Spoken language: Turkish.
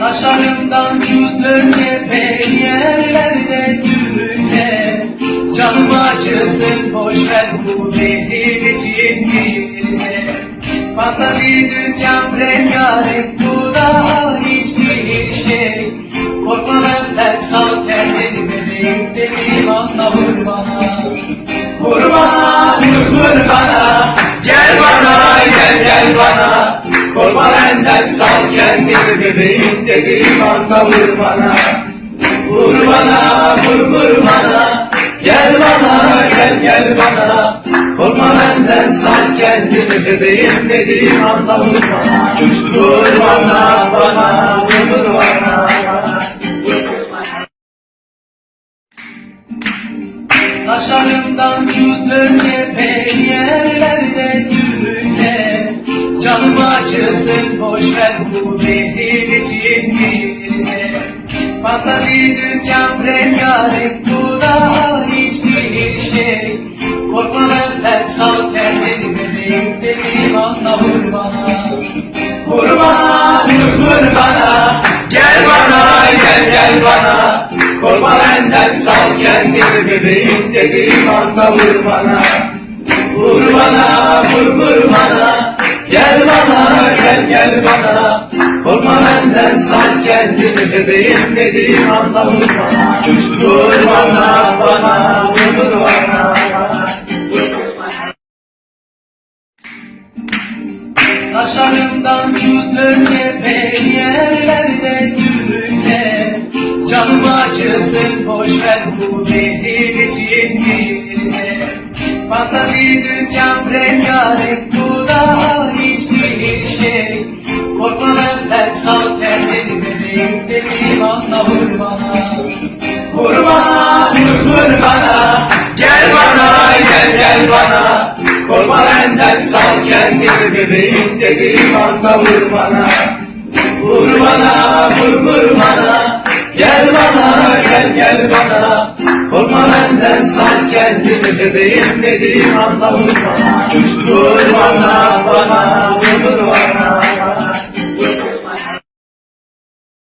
Saçlarımdan tut önce yerlerde sürükle Canım acısın boş ver bu benim için bir Fantazi dünyam rengarenk bu da hiçbir şey Korkma benden sal kendini bebeğim dediğim anda vur bana Vur bana vur vur bana sal kendini bebeğim dediğim anda vur bana Vur bana vur vur bana Gel bana gel gel bana. Korkma benden sal kendini bebeğim dediğim anda vur bana Vur bana bana vur bana Saçlarımdan tut önce Canım acısın boş ver bu benim bir Fantazi dünyam rengarenk bu da hiçbir şey. Korkma benden sal kendini bebeğim dediğim anda vur bana. Vur bana vur bana Gel bana gel gel bana. Korkma benden sal kendini bebeğim dediğim anda vur bana. Vur bana vur vur gel bana Korkma benden sal kendini bebeğim dediğim anda vur bana bana bana vur bana. Saçlarımdan tut önce yerlerde sürükle Canım acısın boş ver bu benim için bir Fantazi dünyam rengarenk anda vur bana. Vur bana vur bana. Gel bana gel gel bana. Korkma benden sal kendini bebeğim dediğim anda vur bana. Vur bana vur vur bana. Gel bana gel gel bana. Korkma benden sal kendini bebeğim dediğim anda vur bana. Bana